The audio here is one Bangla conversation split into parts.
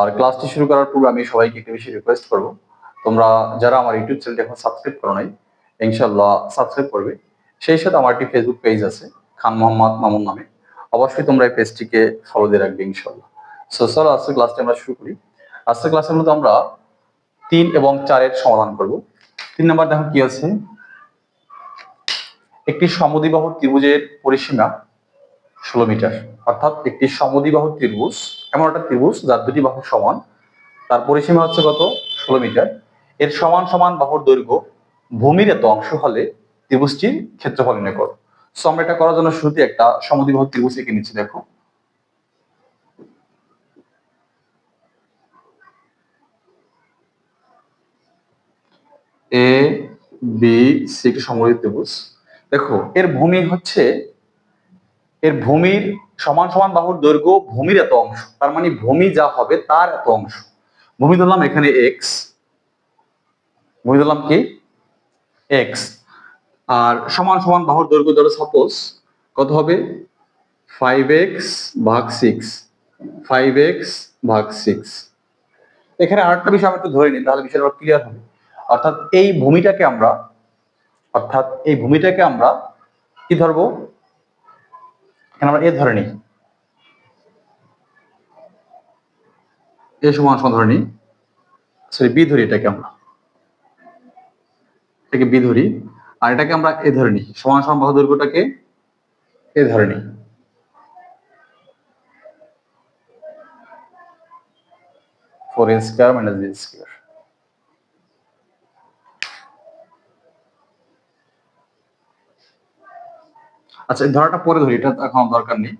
আর ক্লাসটি শুরু করার পূর্বে আমি সবাইকে একটু বেশি রিকোয়েস্ট করব। তোমরা যারা আমার ইউটিউব চ্যানেলটি এখন সাবস্ক্রাইব করো নাই ইনশাল্লাহ সাবস্ক্রাইব করবে। সেই সাথে আমার একটি ফেসবুক পেজ আছে, খান মোহাম্মদ মামুন নামে। অবশ্যই তোমরা এই পেজটিকে ফলো দিয়ে রাখবে ইনশাল্লাহ সো চলো আজকে ক্লাসটি আমরা শুরু করি। আজকের ক্লাসের মধ্যে আমরা তিন এবং চারের সমাধান করব। তিন নাম্বার দেখো কি আছে? একটি সমদ্বিবাহু ত্রিভুজের পরিসীমা ষোলো মিটার, অর্থাৎ একটি সমদ্বিবাহু ত্রিভুজ এমন একটা ত্রিভুজ, যার দুটি বাহু সমান। তার পরিসীমা হচ্ছে কত? ষোলো মিটার। এর সমান সমান বাহুর দৈর্ঘ্য ভূমির এত অংশ হলে ত্রিভুজটির ক্ষেত্রফল নির্ণয় করো। সো আমরা এটা করার জন্য শুরুতে একটা সমদ্বিবাহু ত্রিভুজ এঁকে নিচ্ছি, দেখো। এ বি সি একটি সমদ্বিবাহু ত্রিভুজ। দেখো, এর ভূমি হচ্ছে এর ভূমির সমান সমান বাহুর দৈর্ঘ্য ভূমির এত অংশ। তার মানে ভূমি যা হবে তার এত অংশ। ভূমি ধরলাম এখানে এক্স ভূমি ধরলাম কি? এক্স আর সমান সমান বাহুর দৈর্ঘ্য ধরো সাপোজ কত হবে? ফাইভ এক্স ভাগ সিক্স ফাইভ এক্স ভাগ সিক্স এখানে আরেকটা বিষয় আমি একটু ধরে নিই, তাহলে বিষয়টা ক্লিয়ার হবে। অর্থাৎ এই ভূমিটাকে আমরা, অর্থাৎ এই ভূমিটাকে আমরা কি ধরবো? এখানে আমরা এ ধরে নিই। এ সমান সমান ধরে নিই। সরি, বি ধরি এটাকে আমরা। এটাকে বি ধরি। আর এটাকে আমরা এ ধরে নিই। সমান সমান বাহু দৈর্ঘ্যটাকে এ ধরে নিই। Four A square minus B square. আচ্ছা ধরাটা পরে ধরি, এটা এখন দরকার নেই।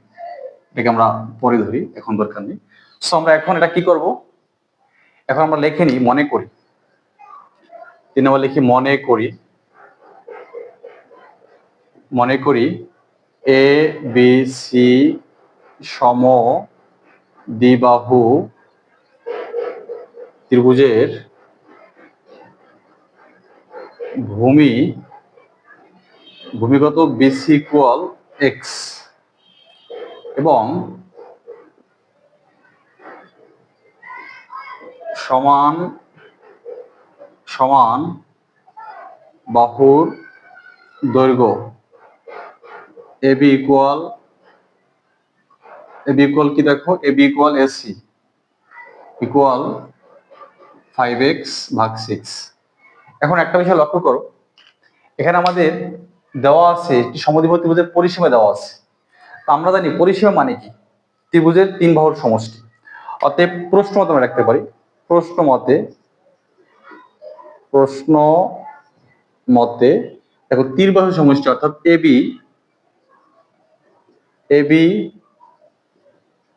এটাকে আমরা পরে ধরি, এখন দরকার নেই। সো আমরা এখন এটা কি করব? এখন আমরা লিখে নিই, মনে করি। তিন নম্বর লিখি, মনে করি। মনে করি এ বি সি সম দ্বিবাহু ত্রিভুজের ভূমি ভূমিগত বিসি ইকুয়াল এক্স এবং সমান সমান বাহুর দৈর্ঘ্য A B equal A equal কি দেখো? A B equal AC equal five x ভাগ সিক্স এখন একটা বিষয় লক্ষ্য করো। এখানে আমাদের দেওয়া আছে একটি সমদ্বিবাহু ত্রিভুজের পরিসীমা দেওয়া আছে। তা আমরা জানি, পরিসীমা মানে কি? ত্রিভুজের তিন বাহুর সমষ্টি। অতএব প্রশ্ন মতে আমরা রাখতে পারি, প্রশ্ন মতে প্রশ্ন মতে, দেখো তিন বাহুর সমষ্টি অর্থাৎ A B A B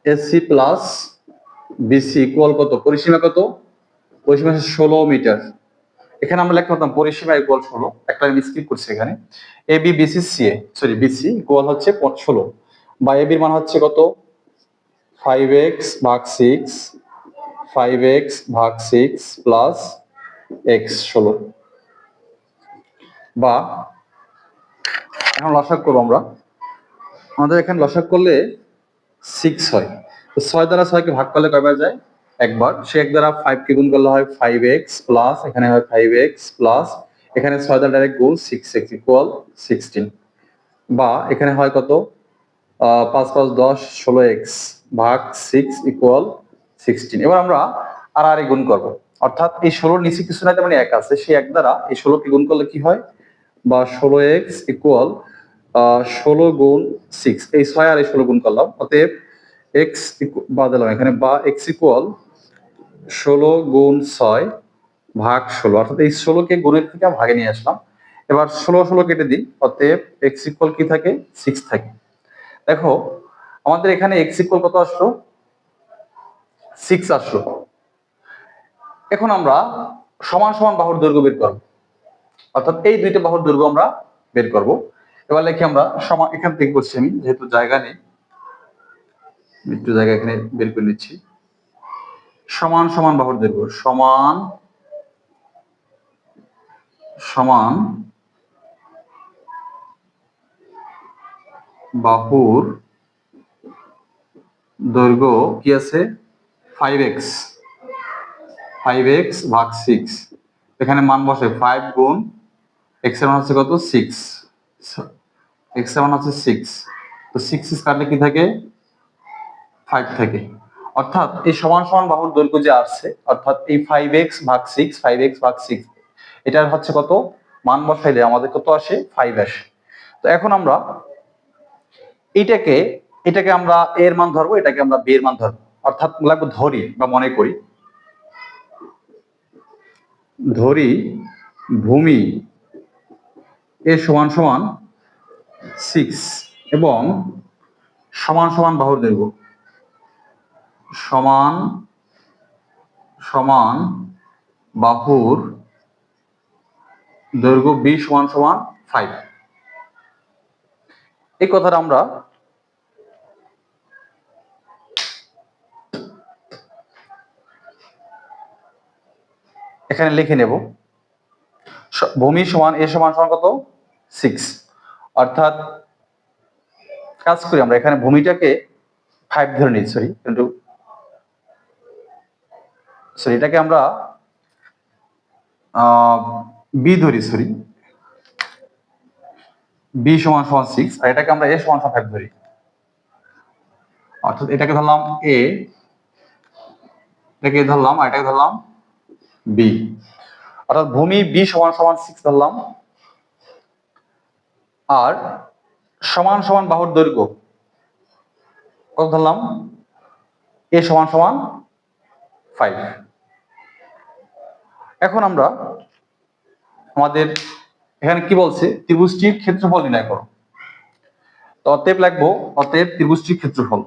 SC plus BC equal কত? পরিসীমা কত? পরিসীমা ষোলো মিটার। এখানে আমরা লেখা হতাম পরিসীমা ইকুয়াল ষোলো। একটা আমি স্কিপ করছি এখানে। A B BC C A sorry BC equal হচ্ছে ষোলো। বা এ বির মান হচ্ছে কত? ফাইভ এক্স ভাগ সিক্স ফাইভ এক্স ভাগ সিক্স প্লাস এক্স ষোলো। বা এখন লসাক করব আমরা। আমাদের এখানে লসাক করলে সিক্স হয়। তো ছয় দ্বারা ছয়কে ভাগ করলে কয়বার যায়? একবার। সে এক দ্বারা ফাইভ কে গুণ করলে হয় ফাইভ এক্স প্লাস এখানে হয় ফাইভ এক্স প্লাস এখানে ছয় দ্বারা ডাইরেক্ট গুণ সিক্স এক্স ইকুয়াল সিক্সটিন বা এখানে হয় কত? পাঁচ পাঁচ দশ ষোলো এক্স ভাগ সিক্স ইকুয়াল সিক্সটিন এবার আমরা আর আর গুণ করব। অর্থাৎ এই ষোলোর নিচে কিছু নাই, তার মানে এক আছে। সেই এক দ্বারা এই ষোলোকে গুণ করলে কি হয়? বা ষোলো এক্স ইকুয়াল ষোলো গুণ সিক্স এই ছয় আর এই ষোলো গুণ করলাম। অতএব এক্স বাদালাম এখানে। বা এক্স ইকুয়াল ষোলো গুণ ছয় ভাগ ষোলো। অর্থাৎ এই ষোলোকে গুণের থেকে ভাগে নিয়ে আসলাম। এবার ষোলো ষোলো কেটে দিই, অতএব এক্স ইকুয়াল কি থাকে? সিক্স থাকে। দেখো, আমাদের এখানে এক্স ইকুয়াল কত আসলো? সিক্স আসলো। এখন আমরা সমান সমান বাহুর দৈর্ঘ্য বের করব। অর্থাৎ এই দুইটা বাহুর দৈর্ঘ্য আমরা বের করব। এবার লিখি আমরা সমান, এখান থেকে করছি আমি, যেহেতু জায়গা নেই একটু জায়গা এখানে বের করে নিচ্ছি। সমান সমান বাহুর দৈর্ঘ্য, সমান সমান বাহুর দৈর্ঘ্য কি আছে? ফাইভ এক্স ফাইভ এক্স ভাগ সিক্স এখানে মান বসে ফাইভ গুণ এক্সের মান হচ্ছে কত? সিক্স এক্সের মান হচ্ছে সিক্স তো সিক্স কাটলে কি থাকে? ফাইভ থাকে। অর্থাৎ এই সমান সমান বাহুর দৈর্ঘ্য যে আসছে, অর্থাৎ এই ফাইভ এক্স ভাগ সিক্স ফাইভ এক্স ভাগ সিক্স এটার হচ্ছে কত? মান বসাইলে আমাদের কত আসে? ফাইভ আসে। তো এখন আমরা এটাকে এটাকে আমরা এর মান ধরবো, এটাকে আমরা বি এর মান ধরবো। অর্থাৎ লাগবে ধরি বা মনে করি। ধরি ভূমি এ সমান সমান সিক্স এবং সমান সমান বাহুর দৈর্ঘ্য। সমান সমান, বাহুর দৈর্ঘ্য বি সমান সমান ফাইভ এই কথাটা আমরা এখানে লিখে নেব। ভূমি সমান এ সমান সমান কত? সিক্স অর্থাৎ কাজ করি আমরা, এখানে ভূমিটাকে ফাইভ ধরে নিই সরি কিন্তু সরি এটাকে আমরা বি ধরি সরি বি সমান সমান সিক্স আর এটাকে আমরা এ সমান সমান ফাইভ ধরি। অর্থাৎ এটাকে ধরলাম এ এটাকে ধরলাম, আর এটাকে ধরলাম বি অর্থাৎ ভূমি বি সমান সমান সিক্স ধরলাম। আর সমান সমান বাহুর দৈর্ঘ্য, কত ধরলাম? এ সমান সমান ফাইভ এখন আমরা আমাদের এখানে কি বলছে? ত্রিভুজটির ক্ষেত্রফল নির্ণয় করো। তো অতএব লাগবো অতএব ত্রিভুজটির ক্ষেত্রফল।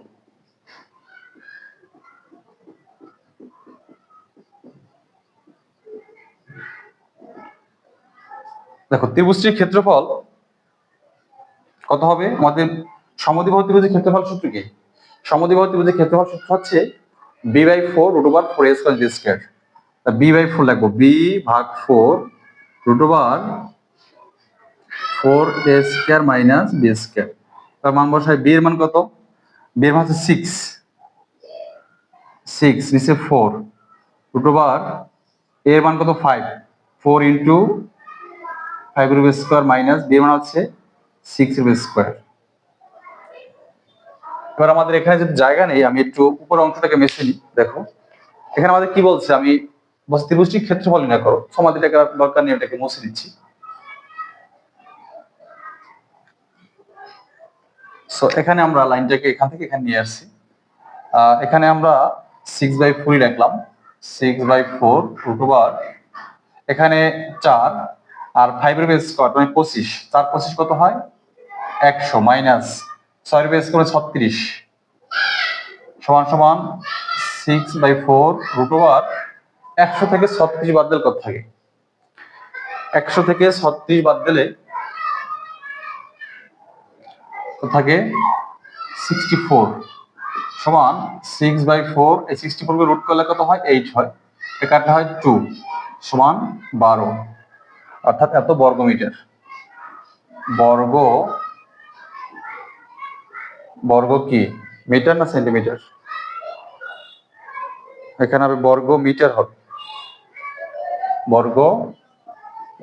দেখো, ত্রিভুজটির ক্ষেত্রফল কত হবে? আমাদের সমদ্বিবাহু ত্রিভুজের ক্ষেত্রফল সূত্র কি? সমদ্বিবাহু ত্রিভুজের ক্ষেত্রফল সূত্র হচ্ছে B by four root over four A square square B by four লাগবো বি ভাগ four root over four A square minus B square তার মান বসায় বি এর মান কত? বি এর মান হচ্ছে সিক্স সিক্স নিচে ফোর রুট ওভার এ এর মান কত? Five four into five root square minus B এর মান হচ্ছে সিক্স রুট স্কোয়ার এবার আমাদের এখানে যদি জায়গা নেই, আমি একটু উপর অংশটাকে মেশে নিই, দেখো। এখানে আমাদের কি বলছে? আমি বলছি ত্রিভুজটির ক্ষেত্রফল নির্ণয় করো। সমাধিটাকে দরকার নেই এটাকে মুছে দিচ্ছি। সো এখানে আমরা লাইনটাকে এখান থেকে এখানে নিয়ে আসছি। এখানে আমরা সিক্স বাই ফোরই রাখলাম। Six by four root over এখানে চার আর ফাইভের বেস স্কোয়ার মানে পঁচিশ। চার পঁচিশ কত হয়? একশো মাইনাস ছয়ের বেস করে ছত্রিশ। সমান সমান six by four root over একশো থেকে ছত্রিশ বাদ দিলে কত থাকে? একশো থেকে ছত্রিশ বাদ দিলে থাকে? সিক্সটি ফোর সমান সিক্স বাই ফোর এই সিক্সটি ফোর রুট করলে কত হয়? এইট হয়। একাটা হয় টু সমান বারো। অর্থাৎ এত বর্গ মিটার বর্গ বর্গ কি? মিটার না সেন্টিমিটার এখানে হবে বর্গ মিটার হবে। বর্গ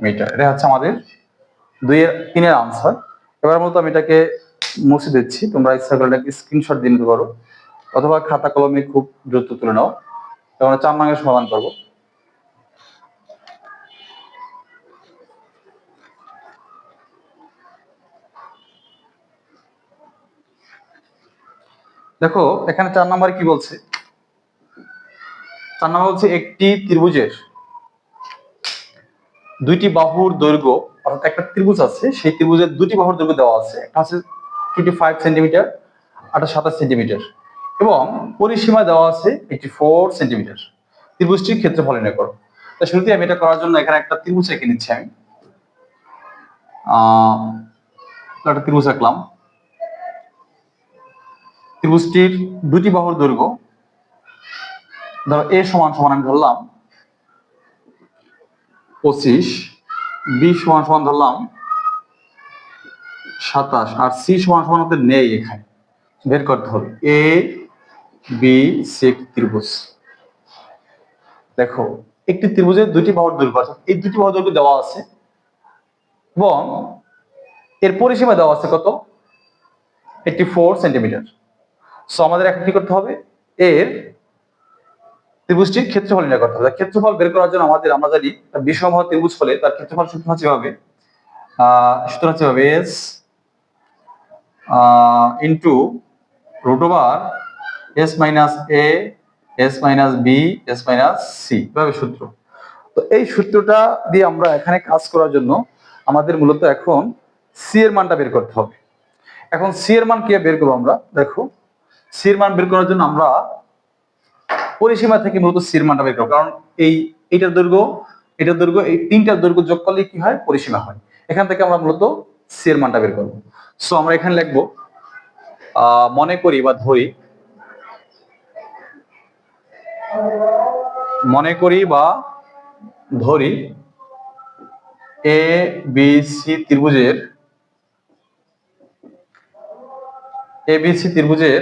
মিটার। এটা হচ্ছে আমাদের দুইয়ের, তিনের আনসার এবার মতো আমি এটাকে মুছে দিচ্ছি। তোমরা ইচ্ছা করলে স্ক্রিনশট দিয়ে নিতে পারো। অথবা খাতা কলমে খুব দ্রুত তুলে নাও। তো আমরা চার নাঙের সমাধান করব। দেখো, এখানে চার নাম্বার কি বলছে? চার নাম্বার বলছে একটি ত্রিভুজের দুইটি বাহুর দৈর্ঘ্য, অর্থাৎ একটা ত্রিভুজ আছে, সেই ত্রিভুজের দুটি বাহুর দৈর্ঘ্য দেওয়া আছে। একটা হচ্ছে টোয়েন্টি ফাইভ সেন্টিমিটার একটা সাতাশ সেন্টিমিটার এবং পরিসীমা দেওয়া আছে এইটি ফোর সেন্টিমিটার ত্রিভুজটির ক্ষেত্রফল নির্ণয় করো। শুরুতে আমি এটা করার জন্য এখানে একটা ত্রিভুজ এঁকে নিচ্ছি আমি। একটা ত্রিভুজ আঁকলাম। ত্রিভুজটির দুটি বাহুর দৈর্ঘ্য, ধরো এ সমান সমান আমি ধরলাম। পঁচিশ, বি সমান সমান ধরলাম সাতাশ, আর সি সমান সমান আমাদের নেই এখানে। বের করতে হবে। এ বি সি ত্রিভুজ। দেখো, একটি ত্রিভুজের দুটি বাহুর দৈর্ঘ্য আছে। এই দুটি বাহুর দৈর্ঘ্য দেওয়া আছে। এবং এর পরিসীমা দেওয়া আছে কত? এইটি ফোর সেন্টিমিটার সো আমাদের এখন কি করতে হবে? এর ত্রিভুজটির ক্ষেত্রফল নির্ণয় করতে হবে। ক্ষেত্রফল বের করার জন্য আমাদের, আমরা জানি বিষম ত্রিভুজ হলে তার ক্ষেত্রফল সূত্র হচ্ছে আহ, সূত্র হচ্ছে এভাবে S into root over S minus A S minus B S minus C এভাবে সূত্র? তো এই সূত্রটা দিয়ে আমরা এখানে কাজ করার জন্য আমাদের মূলত এখন সি এর মানটা বের করতে হবে। এখন সি এর মান কি বের করব আমরা? দেখো সি এর মান বের করার জন্য আমরা পরিসীমা থেকে মূলত সি মানটা বের করব। কারণ এই এইটার দৈর্ঘ্য, এটার দৈর্ঘ্য, এই তিনটার দৈর্ঘ্য যোগ করলে কি হয়? পরিসীমা হয়। এখান থেকে আমরা মূলত সি মানটা বের করব। সো আমরা এখানে লিখব মনে করি বা ধরি, মনে করি বা ধরি এ বি সি ত্রিভুজের এ বি সি ত্রিভুজের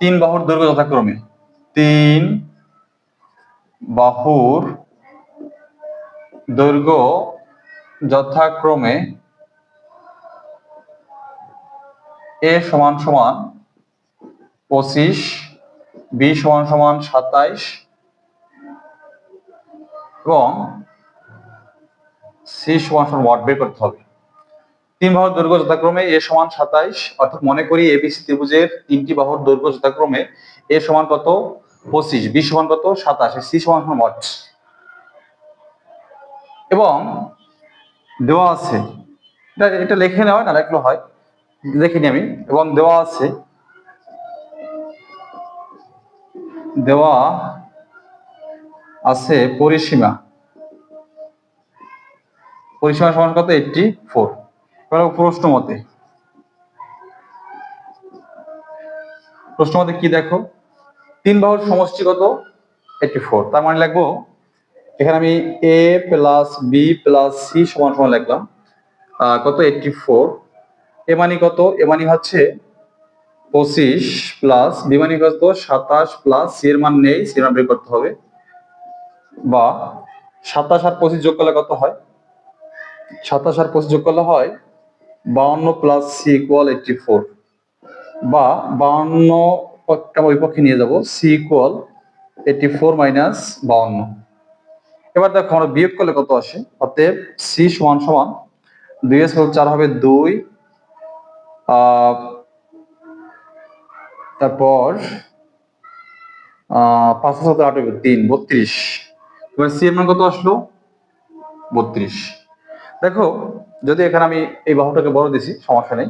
তিন বাহুর দৈর্ঘ্য যথাক্রমে। তিন বাহুর দৈর্ঘ্য যথাক্রমে এ সমান সমান পঁচিশ, বি সমান সমান সাতাইশ এবং সি সমান সমান ওয়াট বের করতে হবে। তিন বাহুর দৈর্ঘ্য যথাক্রমে এ সমান সাতাইশ, অর্থাৎ মনে করি এবিসি ত্রিভুজের তিনটি বাহুর দৈর্ঘ্য যথাক্রমে এ সমান কত? পঁচিশ, বি সমান কত? সাতাশ, সি সমান সমান এবং দেওয়া আছে, এটা এটা লিখে নেওয়া না লেখলো হয় দেখিনি আমি, এবং দেওয়া আছে দেওয়া আছে পরিসীমা। পরিসীমা সমান কত? Eighty four. প্রশ্ন মতে। প্রশ্ন মতে কি দেখো? তিন বাহুর সমষ্টি কত? ফোর। তার মানে লিখব, এখানে আমি A plus B plus C সমান সমান লিখলাম। কত? Eighty four. এ মানি কত? এ মানি হচ্ছে পঁচিশ প্লাস বি মানি কত? সাতাশ প্লাস সি এর মান নেই সি এর মান বের করতে হবে। বা সাতাশ আর পঁচিশ যোগ করলে কত হয়? সাতাশ আর পঁচিশ যোগ করলে হয় বাউন্ন plus C equal eighty four বা বাউন্ন ওই পক্ষে নিয়ে যাব C equal eighty four minus বাউন্ন। এবার দেখো আমরা বিয়োগ করলে কত আসে? অতএব সি সমান সমান দুই এস চার হবে দুই। তারপর পাঁচ সাথে আট হবে তিন, বত্রিশ। এবার সি এর মান কত আসলো? বত্রিশ। দেখো যদি এখানে আমি এই বাহুটাকে বড় দিছি সমস্যা নেই।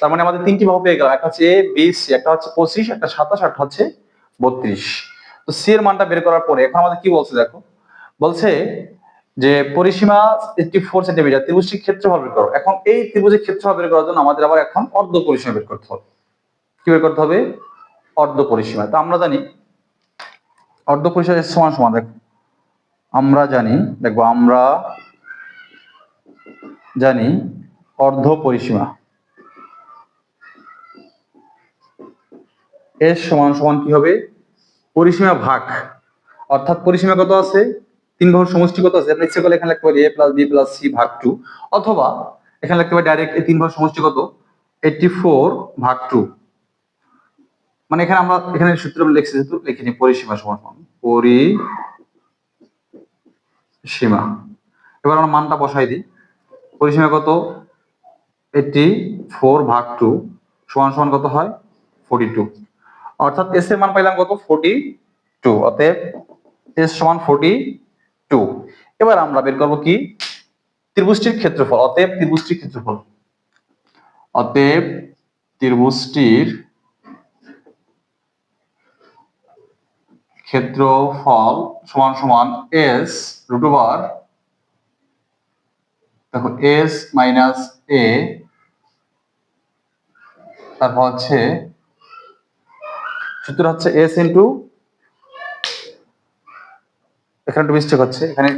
তার মানে আমাদের তিনটি বাহু পেয়ে গেলাম। একটা হচ্ছে এ বি সি একটা হচ্ছে পঁচিশ, একটা সাতাশ, একটা হচ্ছে বত্রিশ। তো সি এর মানটা বের করার পরে এখন আমাদের কি বলছে দেখো? বলছে যে পরিসীমা এইটটি ফোর সেন্টিমিটার ত্রিভুজটির ক্ষেত্রফল বের করো। এখন এই ত্রিভুজের ক্ষেত্রফল বের করার জন্য আমাদের আবার এখন অর্ধ পরিসীমা বের করতে হবে। কি বের করতে হবে? অর্ধ পরিসীমা। তো আমরা জানি, অর্ধ পরিসীমা সমান সমান, দেখো। আমরা জানি, দেখব আমরা জানি অর্ধ পরিসীমা এর সমান সমান কি হবে? পরিসীমা ভাগ। অর্থাৎ পরিসীমা কত আছে? তিন বাহুর সমষ্টি কত আছে? আপনি ইচ্ছে করলে এখানে লিখতে পারি A plus B plus C ভাগ টু। অথবা এখানে লিখতে পারি ডাইরেক্ট এই তিন বাহুর সমষ্টি কত? এইটটি ফোর ভাগ টু। মানে এখানে আমরা এখানে সূত্র লিখছি যেহেতু লিখে নিই পরিসীমা সমান সমান। পরিসীমা। এবার আমরা মানটা বসাই দিই। পরিসীমা কত? এইটটি ফোর ভাগ টু সমান সমান কত হয়? Forty two. অর্থাৎ এস এর মান পাইলাম কত? Forty two. অতএব এস সমান ফোর্টি টু। এবার আমরা বের করব কি? ত্রিভুজটির ক্ষেত্রফল। অতএব ত্রিভুজটির ক্ষেত্রফল। অতএব ত্রিভুজটির ক্ষেত্রফল সমান সমান এস রুট ওভার দেখো এস মাইনাস এ তারপর হচ্ছে, সূত্র হচ্ছে এস ইন্টু এখানে একটু মিস্টেক হচ্ছে, এখানে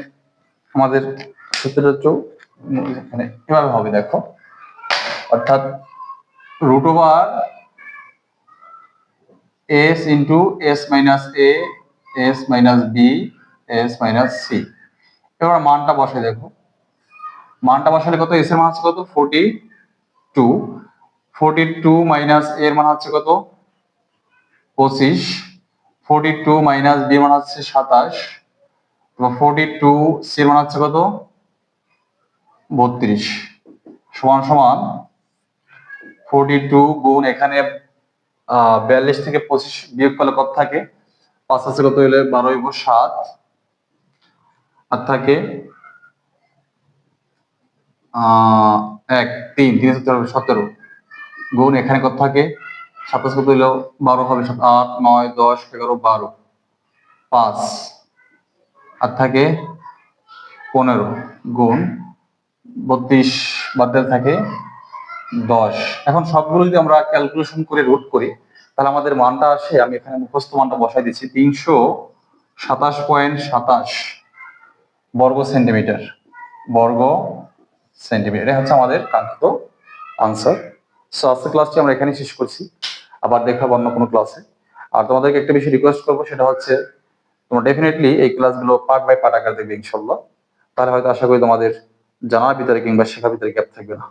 আমাদের একটু, এখানে এভাবে হবে, দেখো। অর্থাৎ root over S into S minus A S minus B S minus C এবার মানটা বসে দেখো। মানটা বসালে কত? এস এর মান হচ্ছে কত? Forty two forty two minus এর মান হচ্ছে কত? পঁচিশ। ফোর্টি টু মাইনাস বি মান হচ্ছে সাতাশ। ফোর্টি টু সি মান হচ্ছে কত? বত্রিশ। সমান সমান। ফোর্টি টু গুণ এখানে বিয়াল্লিশ থেকে পঁচিশ বিয়োগ করলে কত থাকে? পাঁচ আছে কত হলে বারো এবং সাত। আর থাকে এক, তিন তিন সতেরো সতেরো। গুণ এখানে কত থাকে? সাতাশ কত হইল? বারো হবে আট, নয়, দশ, এগারো, বারো। পাঁচ। আর থাকে পনেরো। গুণ বত্রিশ বাদ থাকে দশ। এখন সবগুলো যদি আমরা ক্যালকুলেশন করে রুট করি, তাহলে আমাদের মানটা আসে, আমি এখানে মুখস্থ মানটা বসাই দিচ্ছি, তিনশো সাতাশ পয়েন্ট সাতাশ বর্গ সেন্টিমিটার। বর্গ সেন্টিমিটার। এটা হচ্ছে আমাদের কাঙ্ক্ষিত আনসার সো আজকের ক্লাসটি আমরা এখানেই শেষ করছি। আবার দেখাবো অন্য কোনো ক্লাসে আর তোমাদেরকে একটা বেশি রিকোয়েস্ট করব, সেটা হচ্ছে, তোমরা ডেফিনেটলি এই ক্লাসগুলো পার্ট বাই পার্ট আকার দেখবে ইনশাল্লাহ। তাহলে হয়তো আশা করি তোমাদের জানার ভিতরে কিংবা শেখার ভিতরে গ্যাপ থাকবে না।